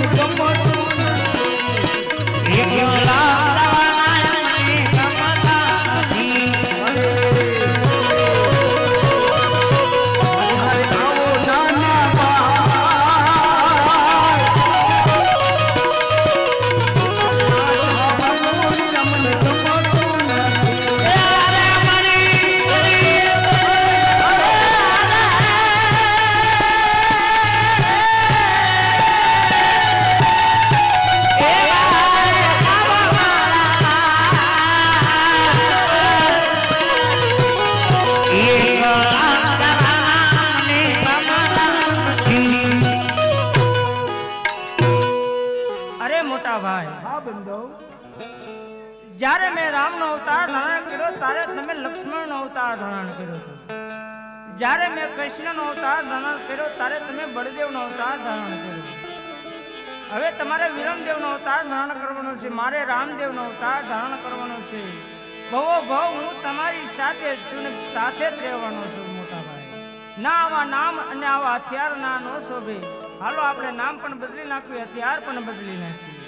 on, come on. જ્યારે મેં રામનો અવતાર ધારણ કર્યો, તારે તમે લક્ષ્મણનો અવતાર ધારણ કર્યો છો. જ્યારે મેં કૃષ્ણનો અવતાર ધારણ કર્યો, ત્યારે તમે બળદેવનો અવતાર ધારણ કર્યો. હવે તમારે વિરમદેવનો અવતાર ધારણ કરવાનો છે, મારે રામદેવનો અવતાર ધારણ કરવાનો છે. ભવો ભવ, હું તમારી સાથે છું સાથે જ રહેવાનો છું, મોટા ભાઈ. ના આવા નામ અને આવા હથિયાર ના નો શોભે. હાલો, આપણે નામ પણ બદલી નાખ્યું હથિયાર પણ બદલી નાખ્યું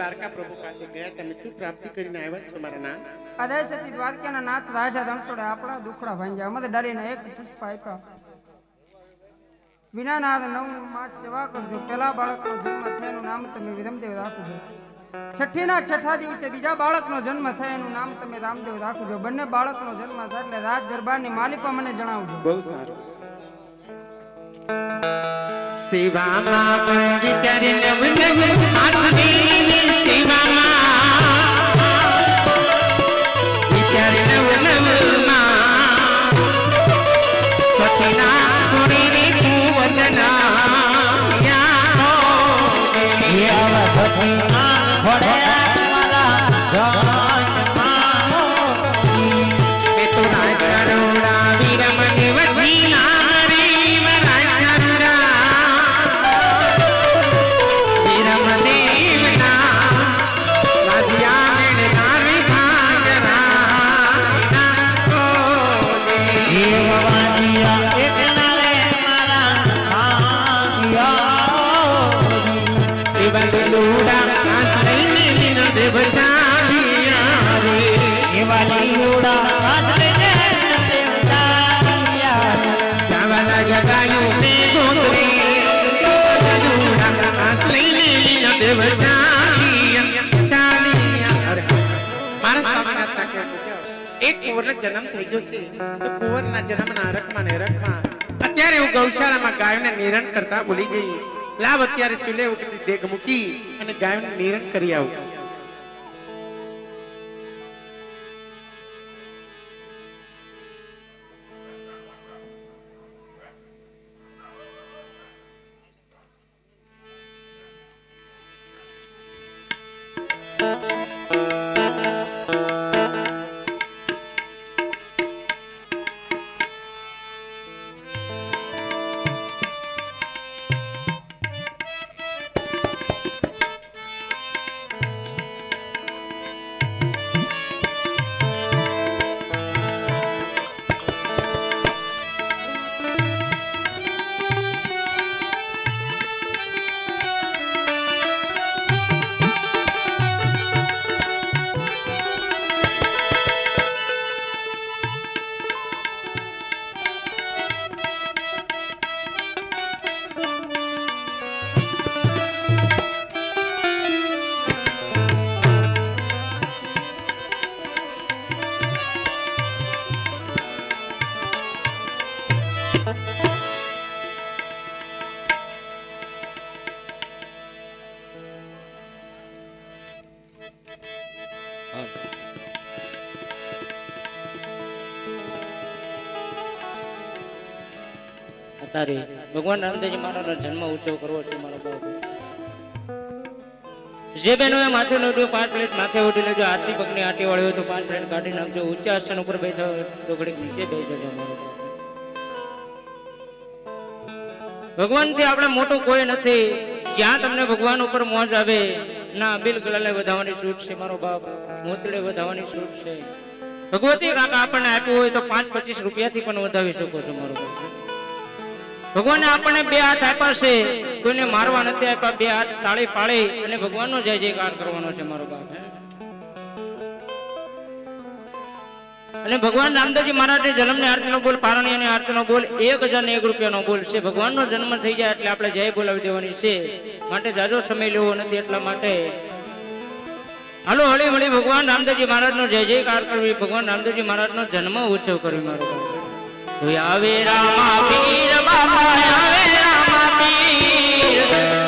દ્વારકા પ્રભુ પાસે ગયા તમે શું પ્રાપ્તિ કરીને આવ્યા છો મારા નામ કદાચથી દ્વારકાના નાથ રાજા રણછોડે આપણા દુખડા ભાંગ્યા. અમે ડરીને એક પુષ્પ આપ્યા. વિનાનાથ નવ માસ સેવા કરજો. પેલા બાળકનો જન્મ થયાનું નામ તમે વિરમદેવ રાખજો. છઠ્ઠીના છઠ્ઠા દિવસે બીજા બાળકનો જન્મ થાય એનું નામ તમે રામદેવ રાખજો. બંને બાળકનો જન્મ થાય એટલે રાજ દરબારની માલિકો મને જણાવજો. બહુ સારું. વિચારી નવ નવ આસની એ મારા સ્વામિનાથના કહેવા એક જન્મ થઈ ગયો છે. તો કુંવરના જન્મના હરખમાં ને હરખમાં અત્યારે હું ગૌશાળામાં ગાયોને નિરણ કરતા ભૂલી ગઈ. લાવ અત્યારે ચૂલે ઉઠી દેગ મૂકી અને ગાયોને નિરણ કરી આવું. અત્યારે ભગવાન રામદેવજી મહારાજનો જન્મ ઉત્સવ કરવો છે મારો બહુ જે બહેનો એ માથે નોટ્યું પાંચ પ્લેટ માથે ઉઠી લેજો આરતી પગની આટી વાળી હોય તો પાંચ પ્લેટ કાઢી નાખજો. ઊંચા આસન ઉપર બેઠા હોય તો ઘડીક નીચે બેસી જજો મારો બાપ. ભગવાનથી આપણે મોટું કોઈ નથી. જ્યાં તમને ભગવાન ઉપર મોજ આવે, ના બિલ ગલાલે વધાવવાની છૂટ છે મારો બાપ. મોતડે વધાવવાની છૂટ છે. ભગવતી કાકા આપણને આપ્યું હોય તો પાંચ પચીસ રૂપિયાથી પણ વધાવી શકો છો મારો બાપ. ભગવાને આપણને બે હાથ આપ્યા છે. કોઈને મારવા નથી આપ્યા, બે હાથ તાળી પાડી અને ભગવાનનો જય જયકાર કરવાનો છે મારો બાપ અને ભગવાન રામદેવજી મહારાજની જન્મની આરતીનો બોલ પારણી અને આરતીનો બોલ, એક હજાર ને એક રૂપિયાનો બોલ છે. ભગવાનનો જન્મ થઈ જાય એટલે આપણે જય બોલાવી દેવાની છે. માટે જાજો સમય લેવો નથી એટલા માટે. હાલો, હળી હળી ભગવાન રામદેવજી મહારાજનો જય જયકાર કરવી. ભગવાન રામદેવજી મહારાજનો જન્મ ઉત્સવ કરવી, મારો બાપ. આવે રામા પીર આવે રામા પીર